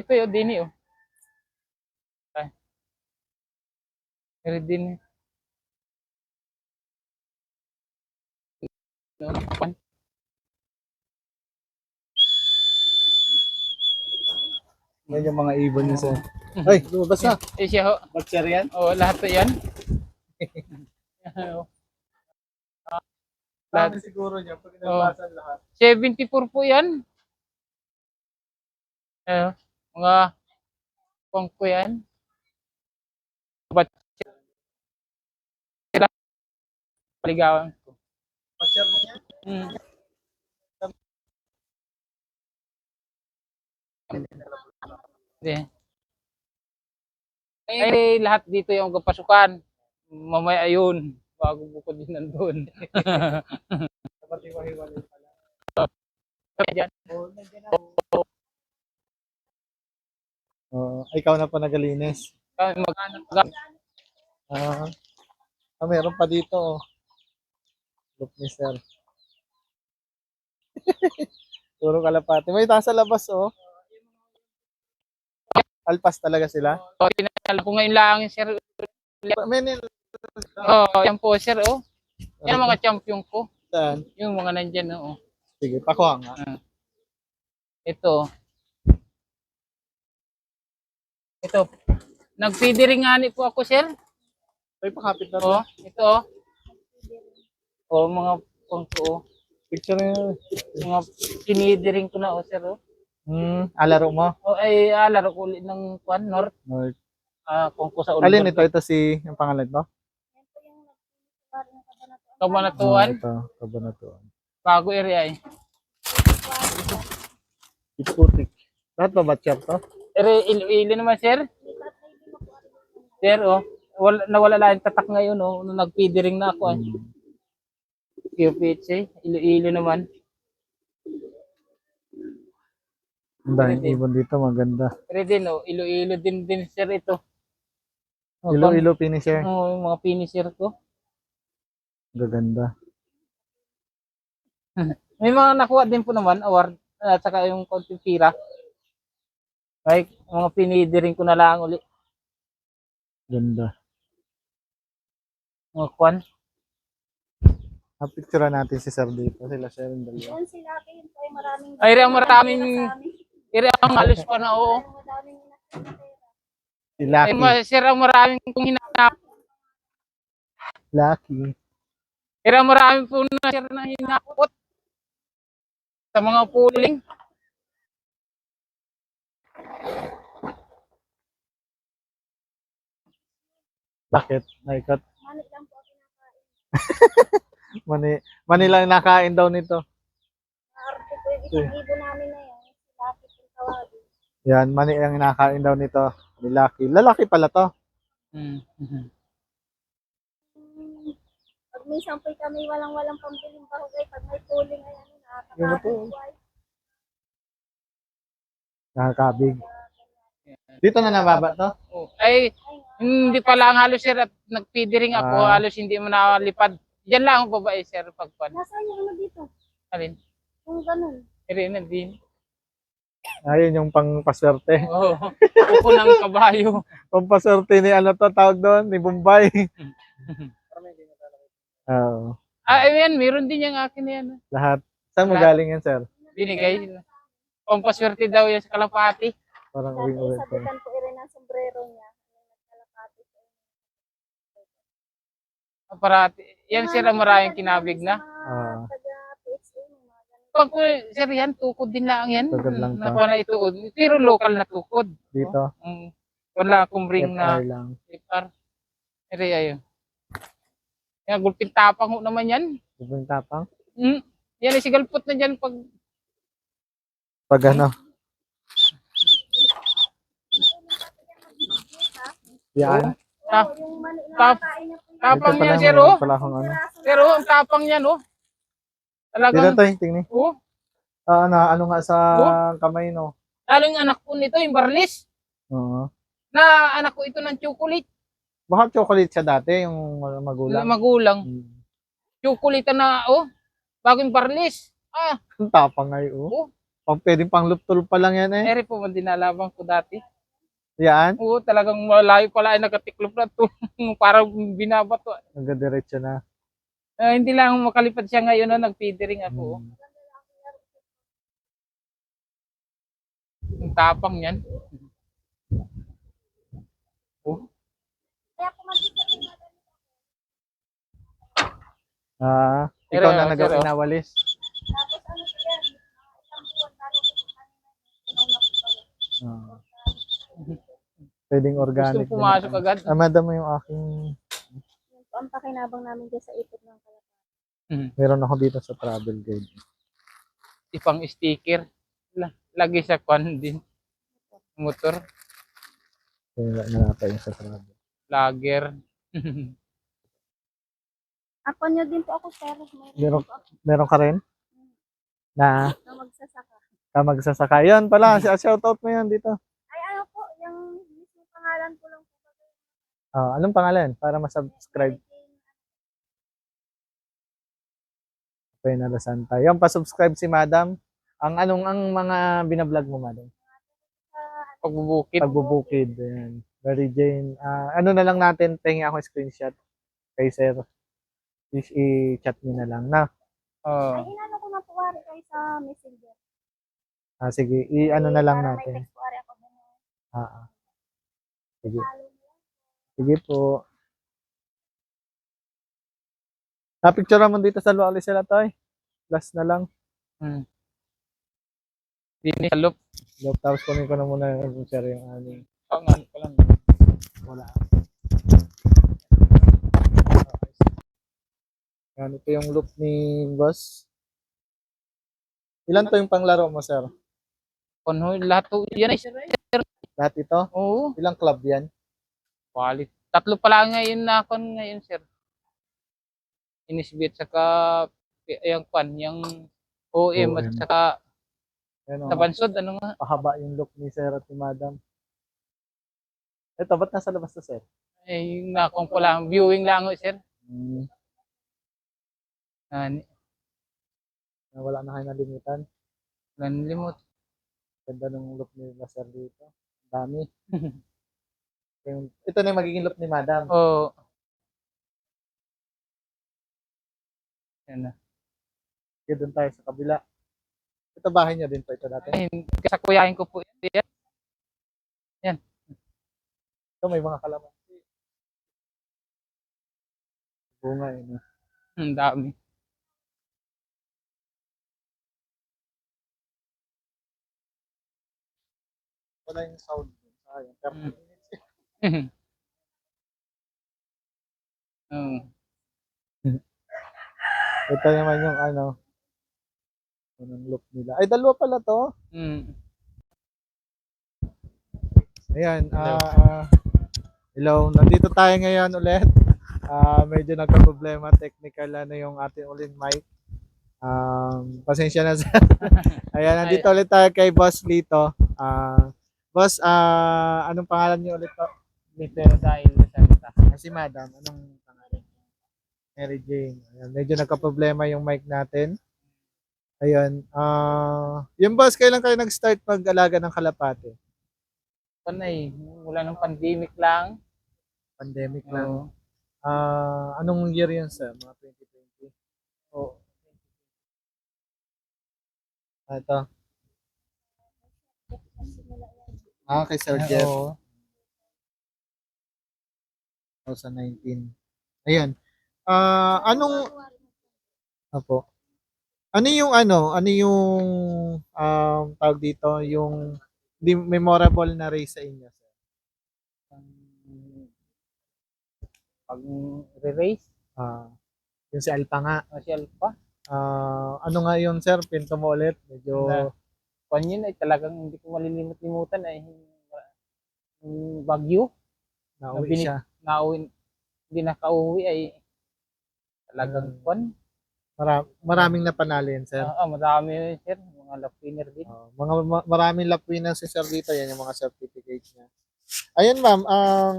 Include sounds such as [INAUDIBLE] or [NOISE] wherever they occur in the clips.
Ito yun, dini oh. Ay. Eri din. No, pan. Yan yung mga ibon niya sir. Ay, lumabas na. Eh siya ho. Batcher yan? Oh, lahat to yan. Oh. [LAUGHS] Dami siguro niya pag nagbasan lahat. 74 po yan. Eh, mga pang ko yan. Paligawan ko. Batcher niya? Hmm. Hindi. Ay, lahat dito yung kapasukan. Mamaya yun. Bago bukod din nandun. Kapatiwa-hiwalay pala. [LAUGHS] Diyan. Oo. ikaw na pa nagalinis. Kami mag Ah, ah, meron pa dito. Oh. Look ni sir. [LAUGHS] Puro kalapati. May taas sa labas, oh. Alpas talaga sila. Oh, pinala ko ngayon lang, sir. May nil... Oh, yan po, sir. Oh. Yan ang mga champion ko. Saan? Yung mga nandyan, oh. Sige, pakuha nga. Ito. Ito. Nagpidiringani po ako, sir. Ay, pakapit na. Oh, ito. Oh, mga pangko. Oh. Picture niyo. Mga pinidiring ko na, oh, sir. Oh, Hmm, alaro mo. oh ay, ah, laro ko ulit ng kwan, North. North. Ah, pangko sa ulit. Alin ito? Ito si, yung pangalan to? Kabanatuan. ito, Kabanatuan. Bago area, eh. Iputik. Lahat ba batcher to? Ere, Iloilo naman, sir. Sir, oh. Wala, nawala lang tatak ngayon, oh. Nung nagpidiring na ako, eh. Hmm. QPH, Iloilo naman. Ang daming ibon dito, maganda. Pero din, oh, Iloilo din din, sir, ito. Oh, Ilo-ilo finisher. Oh, yung mga finisher ko. Gaganda. [LAUGHS] May mga nakuha din po naman, award, at saka yung konting pira. Like, mga pinidiring ko na lang uli. Ganda. Mga kwan. Ah, picture natin si Sir dito. Sila Sir yung dalawa. Sila akin ay maraming Ay, ang maraming, ire ang alis pa na, oo. Si Ay, Lucky. ma- sir, ang maraming kong hinanap. Lucky. Pero ang maraming po na sir na hinapot. Sa mga puling. Bakit? Naikot. Manit lang po ako nakain. [LAUGHS] Mani, mani lang nakain daw nito. Maarte po yung isang namin na yan. Lapit yung tawagin. Yan, mani ang nakain daw nito. Ni Lucky. Lalaki pala to. Hmm. Hmm. Pag minsan po kami walang-walang pambiling bahugay, pag may tuling ay ano, Yun po. po ay. Nakakabig. Dito na nababa to? Oh, Ay, hindi pa lang halos sir at nagpidiring ako. Ah. Halos hindi mo nakalipad. Diyan lang ako babae sir pagpan. Nasaan yung ano dito? Alin? Yung ganun. Ere na din. Ayun yung pang paswerte. Oo. Upo ng kabayo. [LAUGHS] Pang paswerte ni ano to tawag doon? Ni Bombay. [LAUGHS] Oo. Ah, ayan, meron din yung akin yan. lahat. Saan mo Lahat. galing yan, sir? Binigay. Pampaswerte daw yan sa kalapati. Parang Dati uwing-uwi ko. sabitan po rin ang sombrero niya. May nagkalapati po. Parati. Yan sir ang maraming kinabig na. Ah. Pag sir yan, tukod din lang yan. Tukod lang to. Nakuha na ituod. Pero local na tukod. Dito. Mm. Wala akong ring na FR lang. FR. Ere ayo. Yan, gulpin tapang ho naman yan. Ibang tapang. Mm. Yan, sigalpot na dyan pag Pag ano. Yan. yung Tap- niya yung tapang Ito yan, pala, oh. akong ano. na Pero ang tapang yan, oh. Dito Talagang, tayo, tingnan. oh. Ah, na, ano nga sa Oh. kamay, no? Lalo yung anak ko nito, yung barlis. Oo. Na anak ko ito ng chocolate. Baka chocolate siya dati, yung magulang. Magulang. Hmm. Chocolate na, oh. Bagong barlis. Ah, Ang tapang ngayon, oh. oh. Pang pwedeng pang luptol pa lang yan eh. Eri po, dinalaban ko dati. Yan. Oo, talagang malayo pala ay nagatiklop na to. [LAUGHS] Parang binabato. Nagadiretso na. Eh, hindi lang makalipad siya ngayon no, nag-feedering ako. Hmm. Ang tapang yan. Oh, na Ah, ikaw na sir, nagawa oh. inawalis. Tapos ano po yan, mga isang buwan bago ko kanina. Tunaw na po pala. Ah. Pwedeng gusto organic. din. pumasok agad. Ah, madam mo yung aking, ang pakinabang namin dyan sa ipot ng kalapati. meron ako dito sa travel guide. Ipang sticker. La- Lagi sa kwan din. Motor. Kaya na natin yung sa travel. Lager. [LAUGHS] Ako nyo din po ako, sir. Meron- ako Meron ka rin? Na na magsasaka. ka magsasaka. Yun pala, si shoutout mo yan dito. Ah, anong pangalan? Para masubscribe kay Nala Santa. Yan, pa-subscribe si Madam. Ang anong ang mga binablog mo, Madam? Pagbubukid. Pagbubukid. Ayan. Mary Jane. Ah, ano na lang natin, tingin ako screenshot kay Sir. I-chat niyo na lang na. Oh. Ay, inano ko na po wari kayo sa messenger. Ah, sige, i-ano na lang natin. Ah, ah. Sige. Lang. Sige po. Napicture mo dito sa Luali sila tayo. Last na lang. Hmm. Dini sa loop. Look, tapos kunin ko na muna yung share yung aning. Pangan ko lang. Wala. Yan, ito yung loop ni boss. Ilan to yung panglaro mo, sir? Konhoy, lahat to. Yan ay. Lahat ito? Oo. Ilang club yan? Quality. Tatlo pala ngayon na kon ngayon, sir. Inisbit saka yung kwan, yung OM at saka Yan, sa oh. bansod, ano nga. Pahaba yung look ni sir at ni madam. Ito, ba't nasa labas to, sir? Eh, yung nakong ko lang, viewing lang ako, sir. Hmm. Ano, Wala na kayo nalimitan. nanlimot. Ganda ng look ni sir dito. Ang dami. [LAUGHS] Ito na yung magiging look ni madam. Oo. Yan na. Sige, doon tayo sa kabila. Ito bahay niya din po ito dati. Ay, sa kuyahin ko po yan. Ito may mga kalamansi. Bunga. No? Ang dami. Wala yung sound. Sayang. Pero Mm. Eh. Oo. Ito naman yung ano. Anong look nila. Ay, dalawa pala to. Mm. Ayan. Hello. ah ah, hello. Nandito tayo ngayon ulit. Ah, medyo nagka-problema. Technical ano yung ating uling mic. Um, pasensya na sa. [LAUGHS] Ayan, nandito ulit tayo kay Boss Lito. Ah, boss, ah, anong pangalan niyo ulit to? Pero dahil sa salita. Ah, si Madam, anong pangalan? Mary Jane. Ayan, medyo nagka-problema yung mic natin. Ayun. Ah, yung boss, kailan kayo nag-start mag-alaga ng kalapate? Panay, wala nang pandemic lang. Pandemic lang. Oo. Ah, anong year yun sa mga 2020? Oo. Ah, ito. Ah, kay Sir Jeff, Oo. 2019. Ayan. Ah, anong Apo. Ano yung ano, ano yung um tawag dito, yung memorable na race sa inyo, sir? Pag re-race, Ah, yung si Alpa nga. masyal pa. Ah, ano nga yun, sir? Pinto mo ulit. Medyo Na- Kwan yun ay talagang hindi ko malilimut-limutan ay yung bagyo. nauwi Nabini- siya. Nauwi, hindi nakauwi ay talagang Mm. kwan. Mara- maraming napanalo yan, sir. Oo, madami sir, mga lap winner din. Ah, mga ma- maraming lapwin na si sir dito. Yan yung mga certificates niya. Ayun, ma'am. Ang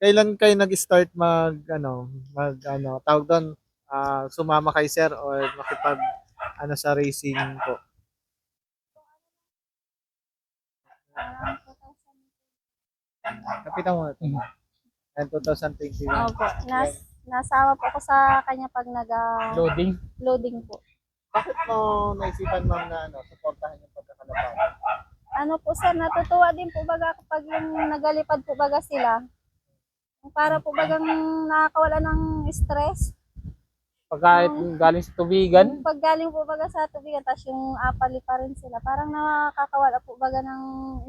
kailan kayo nag-start mag ano, mag ano, tawag doon, ah, sumama kay sir or makipag ano sa racing po? Parang 2000. Kapitan mo. And 2021. Opo. Nas, nasawa po ako sa kanya pag nag-loading Loading. po. Bakit mo naisipan ma'am na ano, supportahan yung pagkakalapag? Ano po sir, natutuwa din po baga kapag yung nagalipad po baga sila. Para po bagang nakakawala ng stress. Pag kahit galing sa tubigan, Yung pag galing po baga sa tubigan, tapos yung apali pa rin sila. Parang nakakawala po baga ng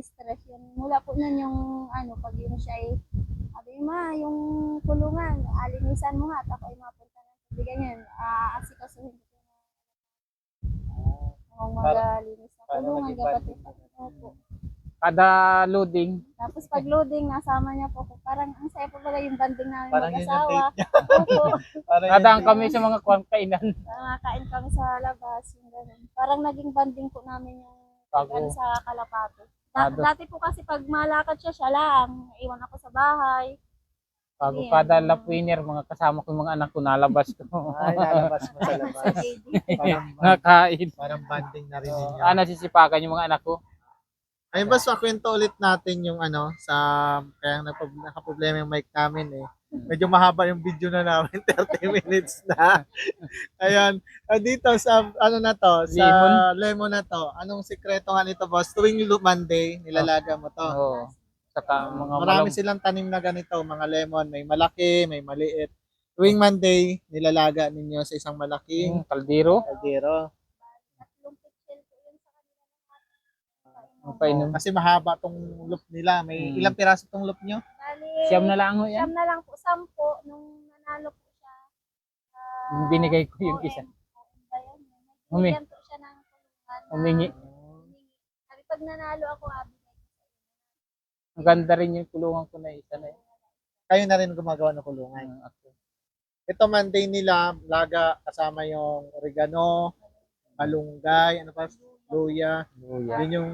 stress yun. Mula po nun yung ano, pag yun siya ay, sabi ma, yung kulungan, alinisan mo nga, at ako ay mapunta ng tubigan yun. Ah, asikasuhin ko na. Kung magalinis ng Parang kulungan, kapatid. bonding Opo. Kada loading, Tapos pag loading, nasama niya po ko. Parang ang saya po pala yung banding namin Parang yun yung mag-asawa. date niya. [LAUGHS] Opo. [LAUGHS] Nadaan kami sa mga kwan kainan. [LAUGHS] Nakakain kami sa labas. Yung ganun. Parang naging banding po namin yung Bago. sa Kalapate. Da- Ado. dati po kasi pag malakad siya, siya lang. Iwan ako sa bahay. Bago Hindi, kada lap winner, mga kasama ko yung mga anak ko nalabas ko. Ay, lalabas mo sa labas. Parang, Nakain. parang banding na rin ninyo. ah, nasisipakan yung mga anak ko. Ayun ba, sa kwento ulit natin yung ano, sa, kaya nakaproblema yung mic namin eh. Medyo mahaba yung video na namin, [LAUGHS] 30 minutes na. Ayun, Ah, dito sa, ano na to, sa Lemon? lemon na to, anong sikreto nga nito boss? Tuwing Monday, nilalaga mo to. Oo. Saka mga Marami malam- silang tanim na ganito, mga lemon, may malaki, may maliit. Tuwing Monday, nilalaga ninyo sa isang malaking yung kaldero. kaldero. Tatlong pixel po yun sa kanila ng Ang painom. Kasi mahaba tong loop nila. May Hmm. ilang piraso tong loop nyo? Bali, Siyam na lang ho yan. siyam na lang po, sampo, nung nanalo po siya. ah, Yung binigay ko yung isa. Humi. Binigyan po siya ng tulungan. Humingi. Sabi, pag nanalo ako, abi, Ang ganda rin yung kulungan ko na isa na yun. Kayo na rin gumagawa ng kulungan. Ang ako. Ito Monday nila, laga kasama yung oregano, malunggay, ano pa, luya. Luya. Yun yung,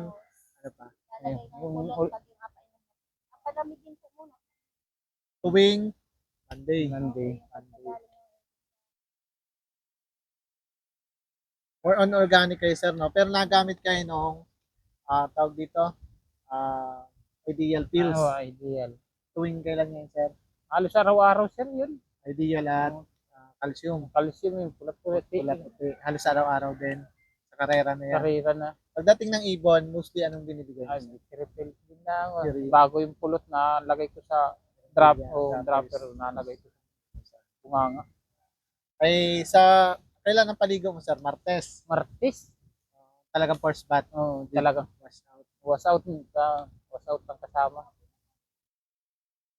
ano pa, Yung- ng kulot yung- yung po muna. tuwing Monday. Monday. Or on organic kayo sir, no? Pero nagamit kayo nung, ah tawag dito, ah ideal pills. Oo, ideal. Tuwing kailan yan sir? Halos araw-araw sir yun. Ideal at ah, calcium. Calcium yung pulat-pulat. Pula puti. Halos araw-araw din. Sa karera na yan. Karera na. Pagdating ng ibon, mostly anong binibigay Ay, niyo? refill din na. Refill. Bago yung pulot na lagay ko sa drop Yeah, o droppers. dropper na lagay ko sa bunganga. Ay sa kailan ang paligo mo sir? Martes. Martis. Talagang first bat. Oh, talagang Wash out. was out ka was out ang kasama.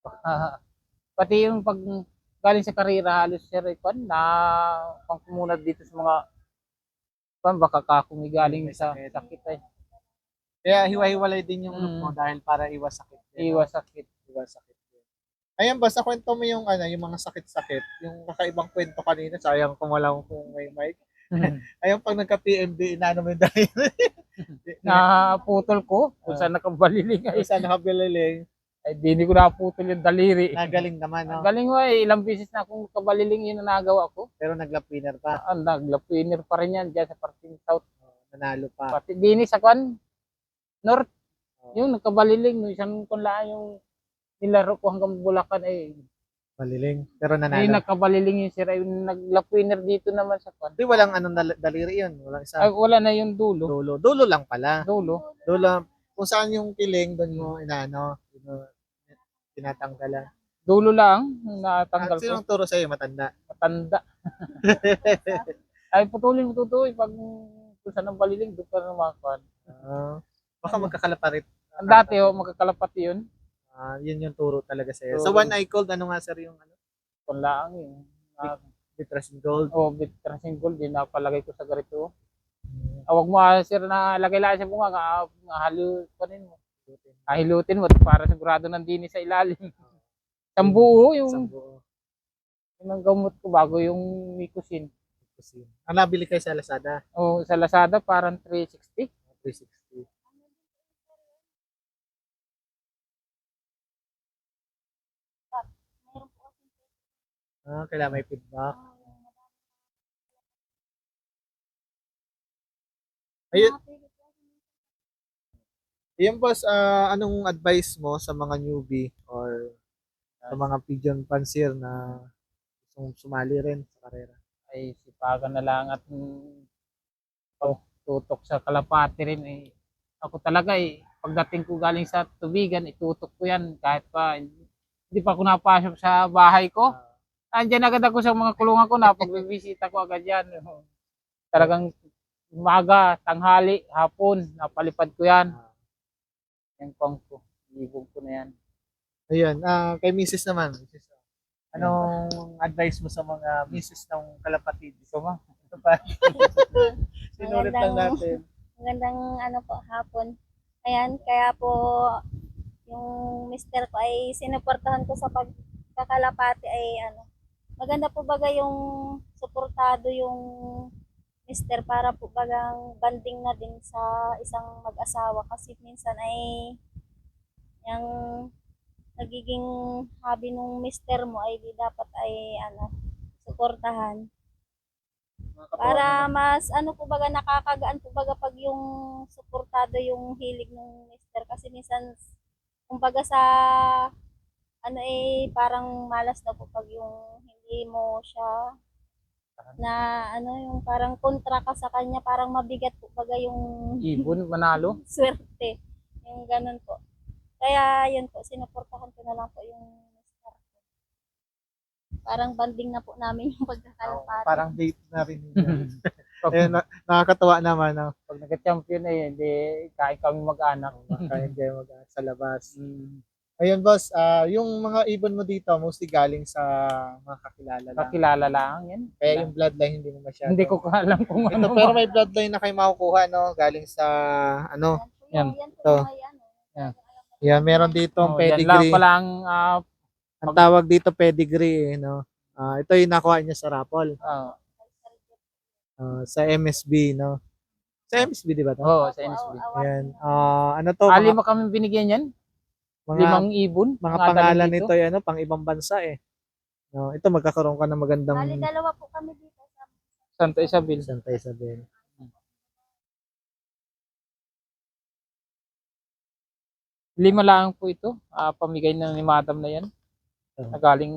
[LAUGHS] Pati yung pag galing sa karera halos sir ikon na pangkumunad dito sa mga pan baka ka kumigaling May sa sakit. sakit ay Kaya hiwa-hiwalay din yung look Mm. mo dahil para iwas sakit. din. iwas sakit. Iwas sakit. din. Ayan, basta kwento mo yung ano, yung mga sakit-sakit. Yung kakaibang kwento kanina, sayang kung wala kung may mic. [LAUGHS] Ayun, pag nagka-PMD, inaano mo yung dahil. [LAUGHS] Naputol ko kung Ah. saan nakabaliling ay, Isa nakabililing, ay di ko naputol yung daliri. nagaling naman, Ang no? galing mo eh, ilang beses na akong kabaliling yun na nagawa ko. Pero naglap-winner pa. Ah, naglapinner pa rin yan dyan sa parting south. Nanalo pa. Pati dini sa kwan, north. Oh, Yung nagkabaliling, no, isang kung laan yung nilaro ko hanggang Bulacan ay Maliling. Pero Ay, nanalo. nagkabaliling yun sir. Ay, naglapwinner dito naman sa kwan. Di walang anong dal- daliri yun. Walang isa. Ay, wala na yung dulo. Dulo. Dulo lang pala. Dulo. Dulo. Kung saan yung kiling, doon mo inaano, yun tinatanggalan. Dulo lang. At Natanggal ko. sinong turo sa'yo, matanda? Matanda. [LAUGHS] ay, putulin mo tutoy. Pag kung saan ang baliling, doon ka na makakwan. Ah, baka magkakalaparit. Ang dati, oh, magkakalapat yun. Ah, yun yung turo talaga sa'yo. Turo. So, one eye cold, ano nga sir yung ano? Kung laang yun. Uh, Bitrasin gold. oh, bit tracing gold din napalagay ko sa garito. Ah, wag mo ah, sir na lagay lang sa bunga nga nga halo panin mo. Kahilutin mo para sigurado nandini sa ilalim. [LAUGHS] Isang yung, buo. yung ang gamot ko bago yung mikusin. Kusin. Ang nabili kayo sa Lazada, O sa Lazada parang 360. 360. Mayroon po kasi Ah, kailangan may feedback. Ayun. Yan boss, ah, anong advice mo sa mga newbie or sa mga pigeon fancier na gustong sumali rin sa karera? Ay, sipagan na lang at pagtutok sa kalapati rin. Eh. Ako talaga eh, pagdating ko galing sa tubigan, itutok ko yan kahit pa hindi, pa ako napasok sa bahay ko. Andiyan agad ako sa mga kulungan ko na pagbibisita ko agad yan. Talagang umaga, tanghali, hapon, napalipad ko yan. Yung pang ko, ibog ko na yan. Ayun, ah, kay Mrs. naman. Mrs. Anong advice mo sa mga Mrs. ng kalapatid? Ito pa. [LAUGHS] Sinulit lang natin. Magandang ano po, hapon. Ayan, kaya po yung mister ko ay sinuportahan ko sa pagkakalapati ay ano. Maganda po baga yung suportado yung mister para po bagang banding na din sa isang mag-asawa. Kasi minsan ay yung nagiging hobby nung mister mo ay di dapat ay ano suportahan. Para mas ano po baga nakakagaan po baga pag yung suportado yung hilig ng mister. Kasi minsan kumbaga sa ano eh parang malas na po pag yung hindi mo siya na ano yung parang kontra ka sa kanya parang mabigat po baga yung Ibon, manalo. [LAUGHS] swerte yung ganun po kaya yun po sinuportahan ko na lang po yung mister ko parang banding na po namin yung pagkakalapati Parang date na rin. Pag, Ayun, [LAUGHS] na- nakakatawa naman. No? pag nagka-champion eh, hindi kain kami mag-anak. Kaya kayo mag sa labas. Ayun boss, ah, yung mga ibon mo dito mostly galing sa mga kakilala lang. kakilala lang yan. Kaya yung bloodline hindi mo masyado. Hindi ko alam kung Ito, ano. pero may bloodline na kayo makukuha no, galing sa ano. Yan. To. Yan. Yan, meron dito ang Oh, yan lang pedigree. pala ang ah, Ang tawag dito pedigree, eh, no. Ah, ito yung nakuha niya sa Rapol. Ah, sa MSB, no. Sa MSB, di ba to? oh, sa awan Yan. Ah, ano to? Ah, Mga, kami binigyan yan. Mga, Limang ibon. mga pangalan nito ay ano, pang ibang bansa eh. No, ito magkakaroon ka ng magandang Bali, dalawa po kami dito sa Santa Isabel. Santa Isabel. Lima lang po ito. Ah, pamigay na ni Madam na yan. Oh. Nagaling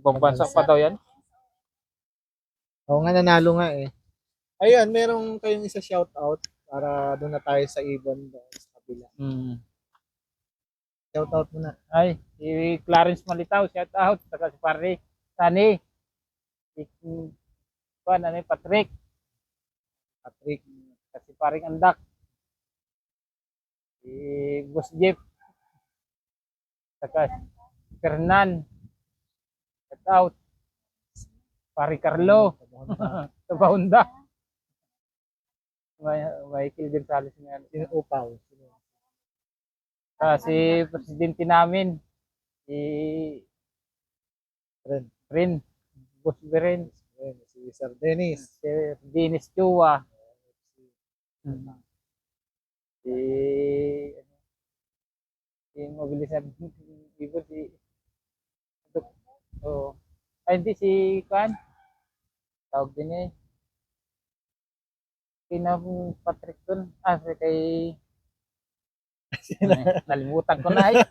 ibang bansa pa daw yan. Oo nga, nanalo nga eh. Ayun, merong kayong isa shout out para doon na tayo sa ibon doon sa kabila. Mm. Shout out muna. Ay, si Clarence Malitaw, shout out. Saka si Pare Sani. Si ano yun, Patrick. Patrick. Kasi paring andak. Si Boss Jeff. Saka Fernan. Shout out. Pare Carlo. [LAUGHS] Sa Bahunda. May, Michael Gonzalez nga. Sino upaw? Kasi presidente namin, si Ren. Rin, Boss Ayun, si Sir Dennis. si Dennis Chua, si ano, si mabilis na [LAUGHS] ibo si oh ay hindi si Kan tawag din eh. Kina Patrick dun. Ah kay nalimutan ko na eh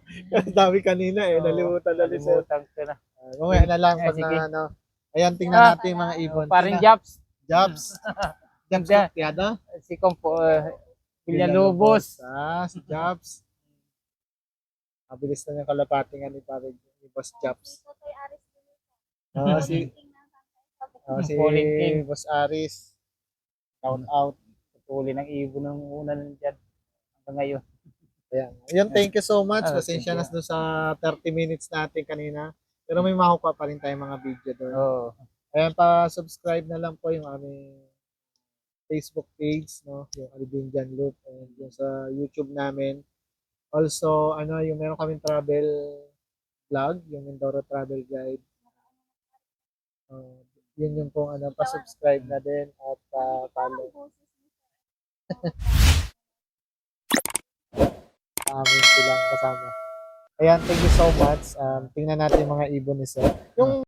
[LAUGHS] dami kanina eh. Nalimutan na ni Sir. nalimutan ko na Uh, mamaya na lang Eh, pag na ano. Ayan, tingnan Ah, natin yung mga ibon. Japs Jobs. [LAUGHS] Jobs Hindi. Tiada. si Compo uh, Villalobos Ah, si Jobs. Mabilis na yung kalapati nga ni paring ni Boss Jobs. Ah, si [LAUGHS] ah, si Pauline King. Boss Aris. Shout out. Patuloy ng ibon ng una nandiyan hanggang ngayon. Ayan. Ayun, thank you so much. Ah, Pasensya na doon sa 30 minutes natin kanina. Pero may makukuha pa rin tayong mga video doon. Oh. Ayan, pa-subscribe na lang po yung aming Facebook page, no? Yung Albinjan Loop and yung sa YouTube namin. Also, ano, yung meron kaming travel vlog, yung Mindoro Travel Guide. Uh, yun yung pong ano, pa-subscribe na din at pa-follow. [LAUGHS] Amin silang kasama. Ayan, thank you so much. Um, tingnan natin yung mga ibon ni Sir. Yung